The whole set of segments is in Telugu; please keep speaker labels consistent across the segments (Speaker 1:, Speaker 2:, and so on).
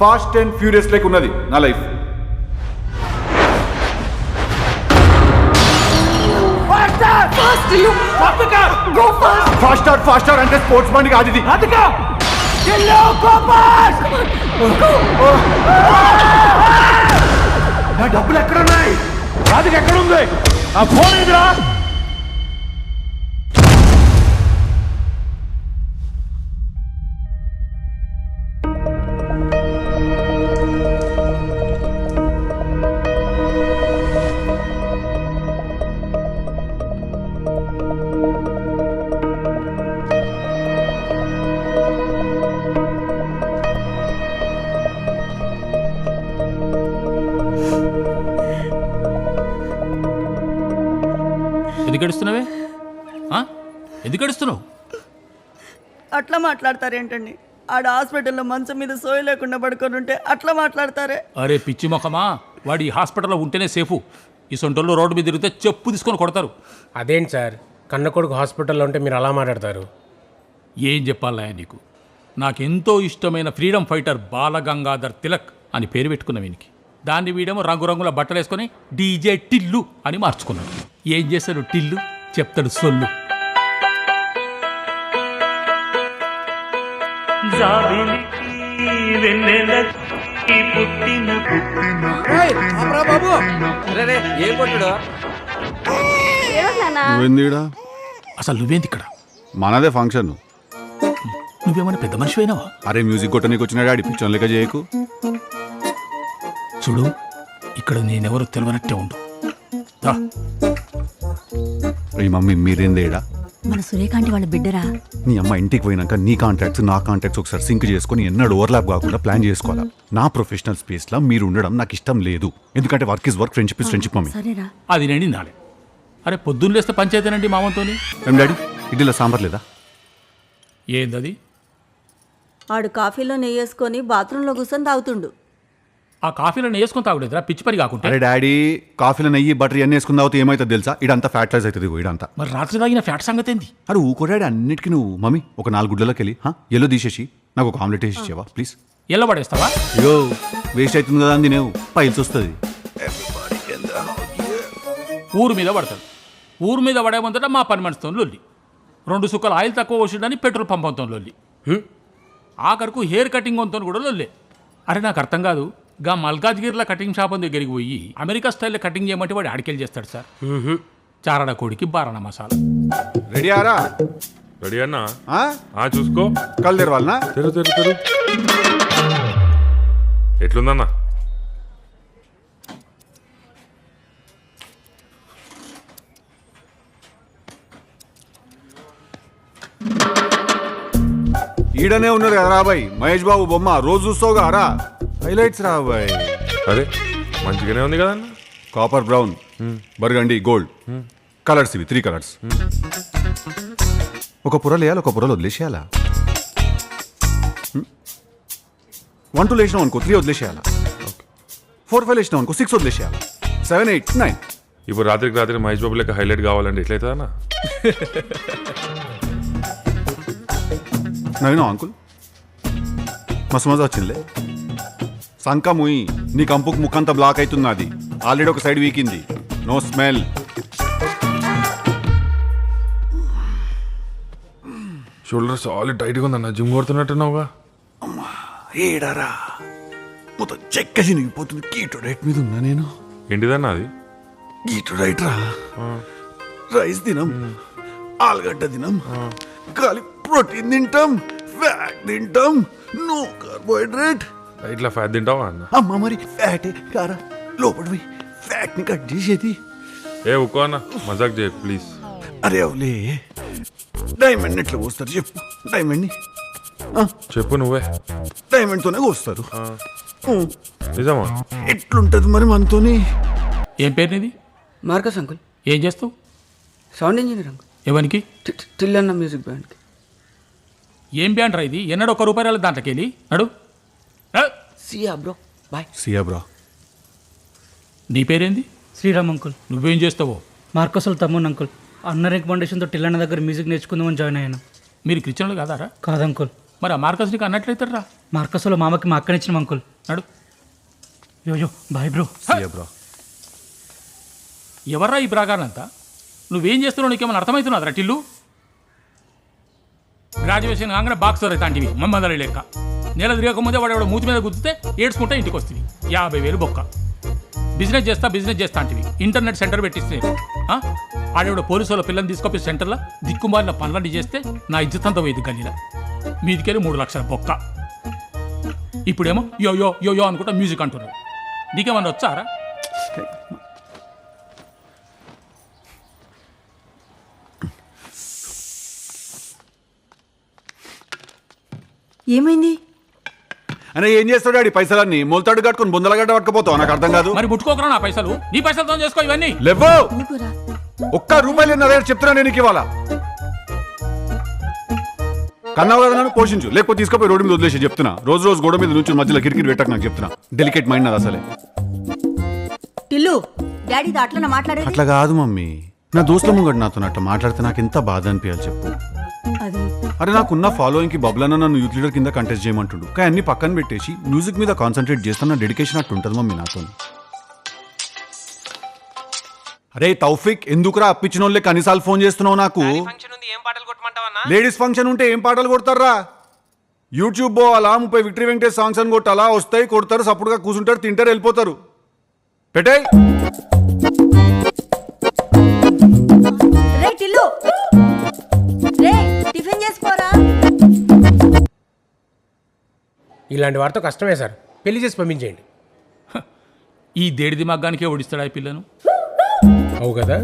Speaker 1: ఫాస్ట్ అండ్ ఫ్యూరియస్ లైక్ ఉన్నది నా లైఫ్. Fast fast! అంటే స్పోర్ట్స్ బండి కాదు ఇది.
Speaker 2: నా డబ్బులు ఎక్కడున్నాయి? రాజుకి ఎక్కడుంది? ఆ ఫోన్ ఇదిరా
Speaker 3: ఎందుకు ఏడుస్తున్నావే? ఎందుకు ఏడుస్తున్నావు?
Speaker 4: అట్లా మాట్లాడతారేంటండి ఆడ హాస్పిటల్లో మంచం మీద సోయి లేకుండా పడుకొని ఉంటే అట్లా మాట్లాడతారే?
Speaker 3: అరే పిచ్చి మొఖమా? వాడు ఈ హాస్పిటల్లో ఉంటేనే సేఫు. ఈ సొంటోళ్ళు రోడ్డు మీద తిరిగితే చెప్పు తీసుకొని కొడతారు.
Speaker 5: అదేంటి సార్? కన్న కొడుకు హాస్పిటల్లో ఉంటే మీరు అలా మాట్లాడతారు?
Speaker 3: ఏం చెప్పాలా నీకు? నాకెంతో ఇష్టమైన ఫ్రీడమ్ ఫైటర్ బాలగంగాధర్ తిలక్ అని పేరు పెట్టుకున్న వీనికి దాన్ని వీడేమో రంగురంగుల బట్టలు వేసుకొని డీజే టిల్లు అని మార్చుకున్నాడు. ఏం చేస్తాడు టిల్లు? చెప్తాడు సొల్లు.
Speaker 1: నువ్వేందిడా
Speaker 3: అసలు నువ్వేంది ఇక్కడ
Speaker 1: మనదే ఫంక్షన్.
Speaker 3: నువ్వేమైనా పెద్ద మనిషి అయినావా
Speaker 1: అరే మ్యూజిక్ కొట్టనీకి వచ్చిన డాడీ పిచ్చోన్ లెక్క చేయకు.
Speaker 3: చూడు ఇక్కడ నేనెవరో తెలియనట్టే ఉండు.
Speaker 1: ఈ మమ్మీ మీరేందేడా
Speaker 6: మన సురేఖాంటి వాళ్ళ బిడ్డరా?
Speaker 1: నీ అమ్మ ఇంటికి పోయినాక నీ కాంటాక్ట్స్ నా కాంటాక్ట్స్ ఒకసారి సింక్ చేసుకొని ఎన్నడూ ఓవర్లాప్ కాకుండా ప్లాన్ చేసుకోవాలా? నా ప్రొఫెషనల్ స్పేస్లో మీరు ఉండడం నాకు ఇష్టం లేదు. ఎందుకంటే work is work friendship is friendship mummy.
Speaker 6: సరేరా.
Speaker 3: అది నిండి. నాలే అరే పొద్దున్న లేస్తే పంచాయతీనండి మామతోని.
Speaker 1: ఏం డాడీ? ఇడ్లీలో సాంబార్ లేదా?
Speaker 3: ఏందది?
Speaker 4: ఆడు కాఫీలో నెయ్యి వేసుకొని బాత్రూంలో కూర్చొని తాగుతుండు.
Speaker 3: ఆ కాఫీలో వేసుకొని తాగులేదురా పిచ్చి పని కాకుంటే.
Speaker 1: అరే డాడీ కాఫీలో నెయ్యి బటర్ ఇవన్నీ వేసుకున్న తర్వాత ఏమవుతుంది తెలుసా? ఇదంతా ఫ్యాట్ లైజ్ అవుతుంది ఇదంతా.
Speaker 3: మరి రాత్రి తాగిన ఫ్యాట్ సంగతి ఏంది?
Speaker 1: అరే ఊకో డాడీ అన్నిటికీ నువ్వు మమ్మీ ఒక నాలుగు గుడ్లలోకి వెళ్ళి ఎల్లో తీసేసి నాకు ఒక ఆమ్లెట్ వేసి ఇచ్చేవా ప్లీజ్
Speaker 3: ఎల్ల పడేస్తావా?
Speaker 1: అయ్యో వేస్ట్ అవుతుంది కదా అని తినేవు పైల్స్ వస్తుంది.
Speaker 3: ఊరు మీద పడతాడు ఊరు మీద పడే ముందట మా పని మనిషితో లొల్లి. రెండు సుక్కలు ఆయిల్ తక్కువ వచ్చిందని పెట్రోల్ పంపంతో లొల్లి. ఆఖరకు హెయిర్ కటింగ్ వంతో కూడా లొల్లే. అరే నాకు అర్థం కాదు. గా మల్కాజ్గిరిలో కటింగ్ షాప్ దగ్గరికి పోయి అమెరికా స్టైల్లో కటింగ్ చేయమంటే వాడు ఆడికెళ్ళి చేస్తాడు సార్. చారడ కోడికి బారణ మసాలా.
Speaker 1: రెడీ ఆరా?
Speaker 7: రెడీ అన్నా? ఆ? చూసుకో.
Speaker 1: కళ్ళు తెరవాలనా?
Speaker 7: తెరు తెరు తెరు. ఎట్లుందన్నా?
Speaker 1: ఈడనే ఉన్నారు కదా రాబాయ్ మహేష్ బాబు బొమ్మ. రోజు చూస్తావుగా రా. హైలైట్స్ రాబాయ్
Speaker 7: అరే మంచిగానే ఉంది కదన్నా?
Speaker 1: Copper brown burgundy gold colours ఇవి త్రీ కలర్స్ ఒక పొరలు వేయాలి ఒక పొరలు వదిలేసేయాలా? వన్ టూ లేచినాం అనుకో త్రీ వదిలేసేయాలా? ఫోర్ ఫైవ్ లేచినాం అనుకో సిక్స్ వదిలేసేయాలా? సెవెన్ ఎయిట్ నైన్
Speaker 7: ఇప్పుడు రాత్రికి రాత్రి మహేష్ బాబు లెక్క హైలైట్ కావాలంటే ఎట్లయితుందన్నా
Speaker 1: నవీనా అంకుల్ మస్తు మజా వచ్చిందిలే. సంక ముయి నీ కంపుకు ముక్కంతా బ్లాక్ అవుతున్నది ఆల్రెడీ ఒక సైడ్ వీకింది. నో స్మెల్
Speaker 7: షోల్డర్ సాలిడ్ టైట్గా ఉందన్న జిమ్ కొడుతున్నట్టున్నావుగా.
Speaker 1: ఏడారా. మొత్తం చెక్క చినిగిపోతుంది కీటో డైట్ మీద ఉన్నా నేను.
Speaker 7: ఏంటిదన్నా అది?
Speaker 1: కీటో డైట్ రా. రైస్ తినం. ఆలుగడ్డ తినం. ఖాళీ ప్రోటీన్ తింటాం. ఫ్యాట్ తింటాం. నో కార్బోహైడ్రేట్
Speaker 7: ఇట్లా ఫ్యాట్ తింటావా అన్న?
Speaker 1: అమ్మ మరి ఫ్యాటే కారా లోపల పోయి ఫ్యాట్ని కట్ చేసేది.
Speaker 7: ఏ ఉక్కో అన్న మజాక్ చేయ ప్లీజ్
Speaker 1: అరే అవులే డైమండ్ ఎట్లా కోస్తారు చెప్పు డైమండ్ని.
Speaker 7: చెప్పు నువ్వే.
Speaker 1: డైమండ్ తోనే కోస్తారు.
Speaker 7: నిజమా?
Speaker 1: ఎట్లుంటది మరి మనతోని?
Speaker 3: ఏం పేరు నీది
Speaker 8: మార్కస్ అంకుల్.
Speaker 3: ఏం చేస్తావు?
Speaker 8: Sound engineer uncle.
Speaker 3: ఎవరికి
Speaker 8: టి- టి- టిల్లన్న మ్యూజిక్ బ్యాండ్కి
Speaker 3: ఏం బ్యాండ్ రా ఇది? ఎన్నడో ఒక రూపాయలు దాంట్లోకి వెళ్ళి నడు.
Speaker 8: సియా బ్రో బాయ్
Speaker 1: సియా బ్రా
Speaker 3: నీ పేరేంది?
Speaker 9: శ్రీరామ్ అంకుల్.
Speaker 3: నువ్వేం చేస్తావో?
Speaker 9: మార్కోసల్ తమ్మున్ అంకుల్. అన్న రికమెండేషన్తో టిల్లన్న దగ్గర మ్యూజిక్ నేర్చుకుందామని జాయిన్ అయ్యాను.
Speaker 3: మీరు క్రిస్టియన్లు కాదారా?
Speaker 9: కాదు అంకుల్.
Speaker 3: మరి ఆ మార్కస్ నీకు అన్నట్లయితే రా
Speaker 9: మార్కస్లో మామకి మా అక్కనిచ్చిన అంకుల్.
Speaker 3: నడు.
Speaker 9: యో యో బాయ్ బ్రో.
Speaker 1: బ్రో
Speaker 3: ఎవర్రా ఈ ప్రాగారంతా? నువ్వేం చేస్తున్నావు నీకేమైనా అర్థమవుతున్నది టిల్లు? గ్రాడ్యుయేషన్ కాగానే బాక్సర్ అవుతాంటివి మమ్మల్ని లెక్క. నెల తిరగకముందే వాడు ఎవడో మూతి మీద గుద్దితే ఏడ్చుకుంటే ఇంటికి వస్తుంది. యాభై వేలు బొక్క. బిజినెస్ చేస్తా బిజినెస్ చేస్తా అంటివి. ఇంటర్నెట్ సెంటర్ పెట్టిస్తే ఆడేవిడ పోలీసు వాళ్ళ పిల్లల్ని తీసుకొప్పి సెంటర్లో దిక్కుమాలిన పనులన్నీ చేస్తే నా ఇజ్జతంతా వైద్య గల్లీలా. మీదికెళ్ళి మూడు లక్షల బొక్క. ఇప్పుడేమో యో యో యో యో అనుకుంటా మ్యూజిక్ అంటున్నారు. నీకేమన్నా వచ్చారా?
Speaker 6: ఏమైంది?
Speaker 1: అనే ఏం చేస్తాడు ఆడి పైసలన్నీ? మొలతాడు కట్టుకుని బొందలగడ్డ పట్టుకుపోతావు? నాకు అర్థం కాదు.
Speaker 3: మరి ముట్టుకోకరా నా పైసలు? నీ పైసలతో చేసుకో ఇవన్నీ.
Speaker 1: లేవో ఒక్క రూపాయలు నా దగ్గర చెప్తున్నా నేను ఇవాళ కన్నావు కదా నన్ను? పోషించు. లేకపోతే తీసుకుపోయి రోడ్డు మీద వదిలేసి చెప్తున్నా. రోజు రోజు గోడ మీద నుంచి మధ్యలో కిరికిరి పెట్టకు నాకు చెప్తున్నా. డెలికేట్ మైండ్ నాది అసలే.
Speaker 6: టిల్లు అట్లా
Speaker 1: కాదు మమ్మీ. నా దోస్తుల ముంగడు నాతో అట్లా మాట్లాడితే నాకు ఎంత బాధ అనిపించాలి చెప్పు.
Speaker 6: అది
Speaker 1: అరే నాకున్న ఫాలోయింగ్కి బబ్లన్న నన్ను యూత్ లీడర్ కింద కంటెస్ట్ చేయమంటుండు. కానీ అన్ని పక్కన పెట్టేసి మ్యూజిక్ మీద కాన్సన్ట్రేట్ చేస్తున్న డెడికేషన్ అట్టు ఉంటుంది మమ్మీ నాతో. అరే తౌఫిక్ ఎందుకురా అప్పించిన వాళ్ళే కనీసాలు ఫోన్ చేస్తున్నావు నాకు?
Speaker 5: ఏం పాటలు కొట్టమంటావన్నా?
Speaker 1: లేడీస్ ఫంక్షన్ ఉంటే ఏం పాటలు కొడతారా యూట్యూబ్ పోవాలా ముప్పై విక్టరీ వెంకటేష్ సాంగ్స్ అని కొట్టాలా వస్తాయి కొడతారు సపోర్ట్గా కూర్చుంటారు తింటారు వెళ్ళిపోతారు. పెట్టాయి!
Speaker 6: చేసుకోరా?
Speaker 5: ఇలాంటి వారితో కష్టమే సార్. పెళ్ళి చేసి పంపించేయండి.
Speaker 3: ఈ దేడిది మగ్గానికే ఓడిస్తాడా ఈ పిల్లను?
Speaker 5: అవు కదా?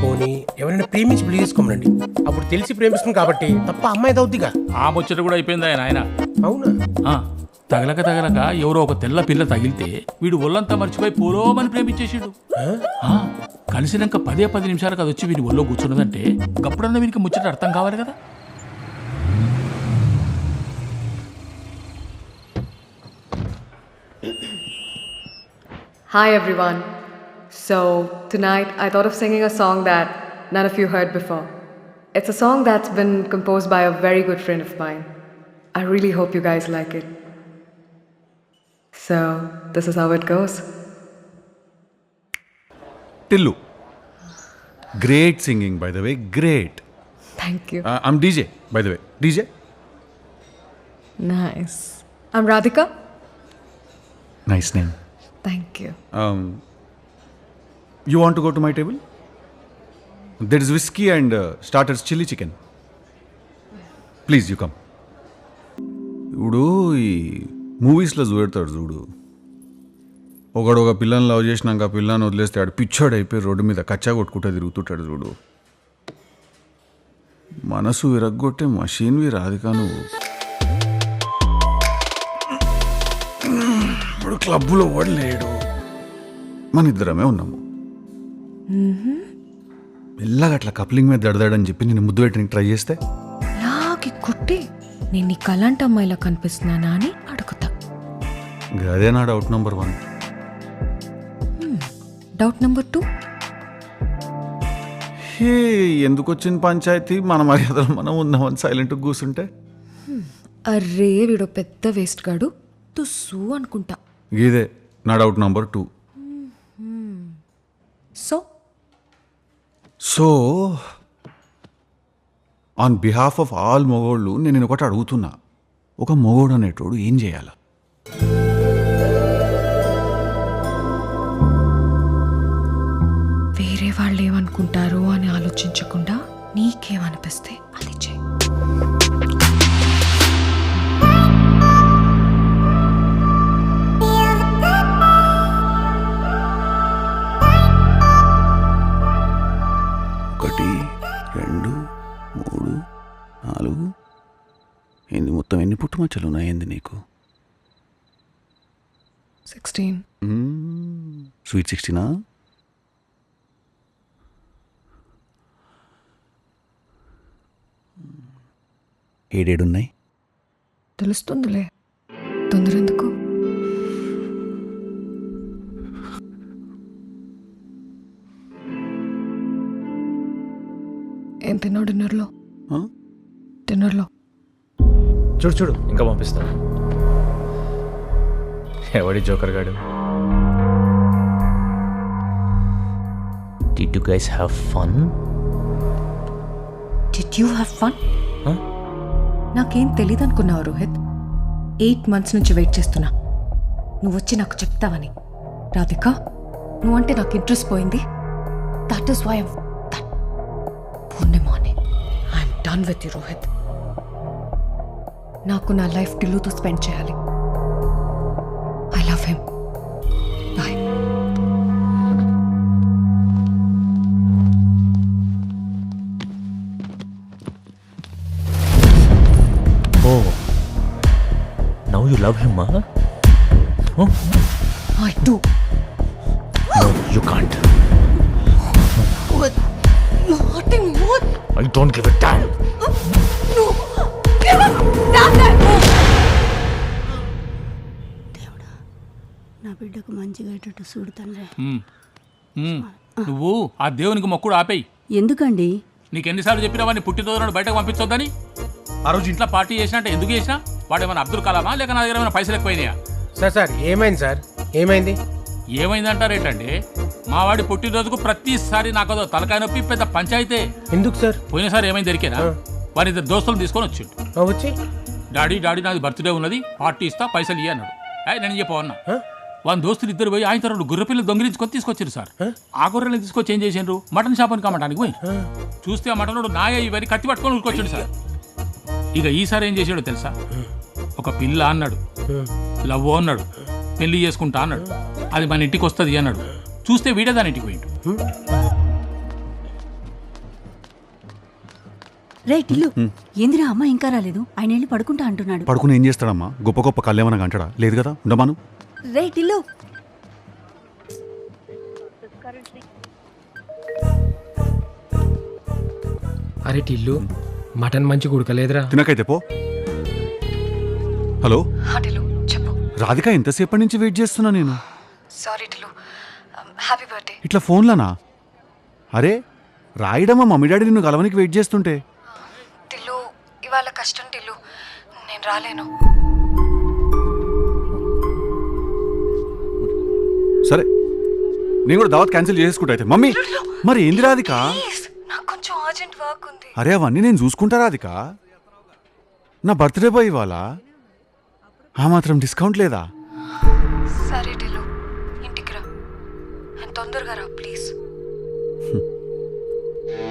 Speaker 5: పోనీ ఎవరైనా ప్రేమించి పెళ్ళి చేసుకోమనండి. అప్పుడు తెలిసి ప్రేమిస్తుంది కాబట్టి తప్ప అమ్మాయి అవుద్దిగా
Speaker 3: ఆ ముచ్చట కూడా అయిపోయింది ఆయన ఆయన?
Speaker 5: అవునా?
Speaker 3: ఆ, తగలక తగలక ఎవరో ఒక తెల్ల పిల్ల తగిలితే వీడు ఒళ్ళంతా మర్చిపోయి పోలోమని ప్రేమించేసాడు ఆ, కలిసినాక పదే పది నిమిషాలకు అది వచ్చి వీడి ఒళ్ళో కూర్చున్నదంటే గప్పుడన్నా వీనికి ముచ్చట అర్థం కావాలి కదా?
Speaker 10: Hi everyone. So, tonight I thought of singing a song that none of you heard before. It's a song that's been composed by a very good friend of mine. I really hope you guys like it. So, this is how it goes.
Speaker 1: Tillu. Great singing, by the way. Great.
Speaker 10: Thank you.
Speaker 1: Uh, I'm DJ, by the way. DJ?
Speaker 10: Nice. I'm Radhika.
Speaker 1: Nice name
Speaker 10: Thank you.
Speaker 1: You want go to my table there is whisky and starters chilli chicken please you come ఇప్పుడు ఈ మూవీస్లో చూపెడతాడు చూడు. ఒకడు ఒక పిల్లని లవ్ చేసినాక ఆ పిల్లని వదిలేస్తే ఆడు పిచ్చోడు అయిపోయి రోడ్డు మీద కచ్చా కొట్టుకుంటూ తిరుగుతుంటాడు చూడు. మనసు విరగ్గొట్టే మషీన్వి రాధికా నువ్వు? ఇప్పుడు క్లబ్లో ఓడలేడు మన ఇద్దరమే ఉన్నాము. మెల్లగా అట్లా కప్లింగ్ మీద దడదాడని చెప్పి నేను ముద్దు పెట్టడానికి ట్రై చేస్తే?
Speaker 10: లాగి కుట్టి నేను నీ కలాంటి అమ్మాయిలా కనిపిస్తున్నానా అని అడుగుతా.
Speaker 1: అదే నా doubt number one.
Speaker 10: Doubt number two?
Speaker 1: Hey ఎందుకు వచ్చిన పంచాయతీ? మన మర్యాదలు మనం ఉందామని సైలెంట్ కూర్చుంటే
Speaker 10: అర్రే వీడో పెద్ద వేస్ట్ గాడు. తుస్సు అనుకుంటా.
Speaker 1: ఇదే నా doubt number two.
Speaker 10: So?
Speaker 1: So on behalf of all మొగోళ్ళు నేను నేను ఒకటి అడుగుతున్నా. ఒక మొగోడు అనేటోడు ఏం చేయాలా?
Speaker 10: వేరే వాళ్ళు ఏమనుకుంటారు అని ఆలోచించకుండా నీకేమనిపిస్తే?
Speaker 1: పుట్టుమచ్చలు ఉన్నాయండి నీకు?
Speaker 10: సిక్స్టీన్
Speaker 1: స్వీట్ సిక్స్టీనా ఏడేడున్నాయి?
Speaker 10: తెలుస్తుందిలే. తొందర ఎందుకు ఏం తిన్నావు? డిన్నర్లో?
Speaker 5: చూడు చూడు.
Speaker 2: ఇంకా పంపిస్తా. ఎవడి జోకర్ గాడు? Did you guys have fun?
Speaker 10: Did you have fun నాకేం తెలియదు అనుకున్నావు రోహిత్. ఎయిట్ మంత్స్ నుంచి వెయిట్ చేస్తున్నా. నువ్వు వచ్చి నాకు చెప్తావని. రాధిక నువ్వంటే నాకు ఇంట్రెస్ట్ పోయింది. That is why పూర్ణిమాని I'm done with you Rohit. నాకు నా లైఫ్ టిల్లుతో స్పెండ్ చేయాలి I love him bye
Speaker 2: Oh. Now you love him, huh?
Speaker 10: I do
Speaker 2: No, you can't.
Speaker 10: Nothing more.
Speaker 2: I don't give a damn.
Speaker 10: That.
Speaker 4: నా బిడ్డకు మంచిగా అయ్యేటట్టు చూడు తండ్రి.
Speaker 3: నువ్వు ఆ దేవునికి మొక్కుడు ఆపేయి.
Speaker 4: ఎందుకండి?
Speaker 3: నీకు ఎన్నిసార్లు చెప్పినా వాడిని పుట్టినరోజు బయటకు పంపించొద్దని? ఆ రోజు ఇంట్లో పార్టీ చేసినట్టు ఎందుకు చేసినా? వాడు ఏమైనా అబ్దుల్ కలామా లేక నా దగ్గర ఏమైనా పైసలు ఎక్కువైనాయా?
Speaker 5: సార్ సార్ ఏమైంది సార్? ఏమైంది?
Speaker 3: ఏమైందంటారేంటండి? మా వాడి పుట్టినరోజుకు ప్రతిసారి నాకు అదో తలకాయ నొప్పి పెద్ద పంచాయితే.
Speaker 5: ఎందుకు సార్?
Speaker 3: పోయినసారి ఏమైంది దొరికేనా? వారి ఇద్దరు దోస్తులు తీసుకొని
Speaker 5: వచ్చి?
Speaker 3: డాడీ డాడీ నాది బర్త్డే ఉన్నది పార్టీ ఇస్తా పైసలు ఇయ్య అన్నాడు. ఏ నేను చెప్పవన్నా వాళ్ళ దోస్తులు ఇద్దరు పోయి ఆయన రెండు గొర్రె పిల్లలు దొంగిలించుకొని తీసుకొచ్చారు సార్. ఆ గొర్రెలు తీసుకొచ్చి ఏం చేసిండ్రు? మటన్ షాప్ అని కమ్మటానికి పోయి చూస్తే ఆ మటన్ నాయ ఇవన్నీ కత్తి పట్టుకొని ఉరికొచ్చాడు సార్. ఇక ఈసారి ఏం చేసాడో తెలుసా? ఒక పిల్ల అన్నాడు. లవ్ అన్నాడు. పెళ్ళి చేసుకుంటా అన్నాడు. అది మన ఇంటికి వస్తుంది అన్నాడు. చూస్తే వీడే దాని ఇంటికి పోయిండు.
Speaker 4: రే టిల్లు. ఏందిరా అమ్మ ఇంకా రాలేదు? ఆయన వెళ్ళి పడుకుంటా అంటున్నాడు.
Speaker 1: పడుకుని ఏం చేస్తాడమ్మా? గొప్ప గొప్ప కళ్ళేమన్నా అంటాడా? లేదు కదా? ఉండమాను
Speaker 4: రే టిల్లు.
Speaker 5: అరే టిల్లు మటన్ మంచి ఉడకలేదురా.
Speaker 1: తినకైతే పో. హలో?
Speaker 10: టిల్లు చెప్పు.
Speaker 1: రాధిక ఎంతసేపటి నుంచి వెయిట్ చేస్తున్నా నేను?
Speaker 10: సారీ టిల్లు. హ్యాపీ బర్త్డే
Speaker 1: ఇట్లా ఫోన్లనా? అరే రాయడమా మమ్మీ డాడీ నిన్ను కలవనికి వెయిట్ చేస్తుంటే.
Speaker 10: ఇవాళ కష్టం టిల్లు. నేను రాలేను.
Speaker 1: సరే. నేను కూడా దావత్ క్యాన్సిల్ చేసుకుంటా అయితే. మమ్మీ మరి ఏంది రాధిక?
Speaker 10: నాకు కొంచెం అర్జెంట్ వర్క్ ఉంది.
Speaker 1: అరే అవన్నీ నేను చూసుకుంటా రాధిక. నా బర్త్డే బాయ్ ఇవాళ. ఆ మాత్రం డిస్కౌంట్ లేదా?